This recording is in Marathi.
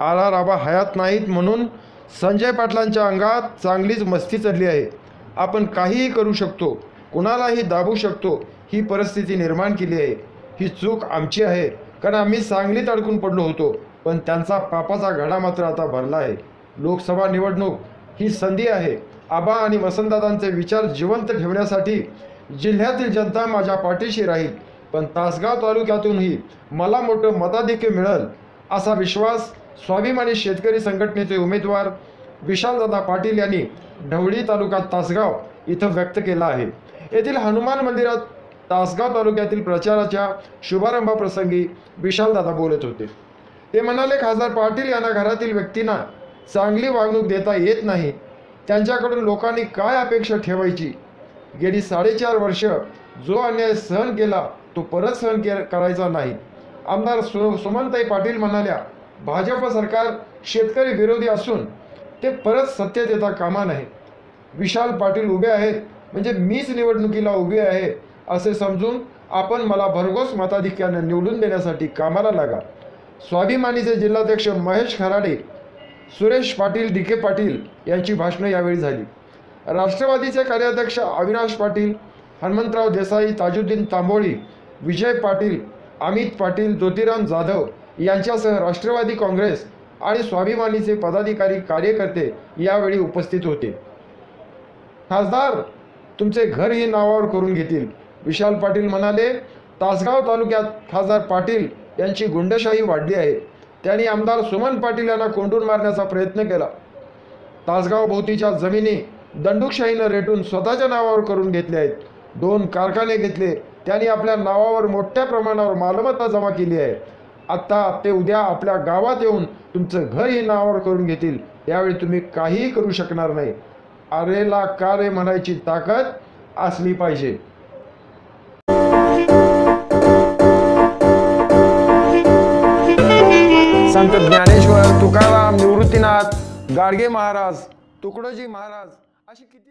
आला आबा हयात नाहीत म्हणून संजय पाटलांच्या अंगात चांगलीच मस्ती चढली आहे. आपण काहीही करू शकतो कुणालाही दाबू शकतो ही परिस्थिती निर्माण केली आहे. ही चूक आमची आहे. कारण आम्ही सांगलीत अडकून पडलो होतो पण त्यांचा पापाचा घडा मात्र आता भरला आहे. लोकसभा निवडणूक ही संधी आहे. आबा आणि वसंतदादांचे विचार जिवंत ठेवण्यासाठी जिल्ह्यातील जनता माझ्या पाठीशी राहील पण तासगाव तालुक्यातूनही मला मोठं मताधिक्य मिळेल असा विश्वास स्वाभिमानी शेतकरी संघटनेचे उमेदवार विशालदादा पाटील यांनी ढवळी तालुका तासगाव इथं व्यक्त केला आहे. येथील हनुमान मंदिरात तासगाव तालुक्यातील प्रचाराच्या शुभारंभाप्रसंगी विशालदादा बोलत होते. ते म्हणाले खासदार पाटील यांना घरातील व्यक्तींना चांगली वागणूक देता येत नाही. त्यांच्याकडून लोकांनी काय अपेक्षा ठेवायची? गेली साडेचार वर्ष जो अन्याय सहन केला तो परत सहन के करायचा नाही. आमदार सु सुमनताई पाटील म्हणाल्या भाजप सरकार शेतकरी विरोधी असून ते परत सत्तेत येता कामा नाही विशाल पाटील उभे आहेत. म्हणजे मीच निवडणुकीला उभे आहे असे समजून आपण मला भरघोस मताधिक्याने निवडून देण्यासाठी कामाला लागा. स्वाभिमानीचे जिल्हाध्यक्ष महेश खराडे सुरेश पाटील डी के पाटील यांची भाषणं यावेळी झाली. राष्ट्रवादीचे कार्याध्यक्ष अविनाश पाटील हनुमंतराव देसाई ताजुद्दीन तांबोळी विजय पाटील अमित पाटील ज्योतिराम जाधव यांच्यासह राष्ट्रवादी काँग्रेस आणि स्वाभिमानीचे पदाधिकारी कार्यकर्ते यावेळी उपस्थित होते. खासदार तुमचे घर ही नावावर करून घेतील विशाल पाटील म्हणाले. तासगाव तालुक्यात खासदार पाटील यांची गुंडशाही वाढली आहे. त्यांनी आमदार सुमन पाटील यांना कोंडून मारण्याचा प्रयत्न केला. तासगाव भोवतीच्या जमिनी दंडुकशाहीनं रेटून स्वतःच्या नावावर करून घेतले आहेत. दोन कारखाने घेतले. त्यांनी आपल्या नावावर मोठ्या प्रमाणावर मालमत्ता जमा केली आहे. आत्ता ते उद्या आपल्या गावात येऊन तुमचं घरही नावावर करून घेतील. यावेळी तुम्ही काहीही करू शकणार नाही. अरेला का रे म्हणायची ताकद असली पाहिजे. संत ज्ञानेश्वर तुकाराम निवृत्तीनाथ गाडगे महाराज तुकडोजी महाराज अशी किती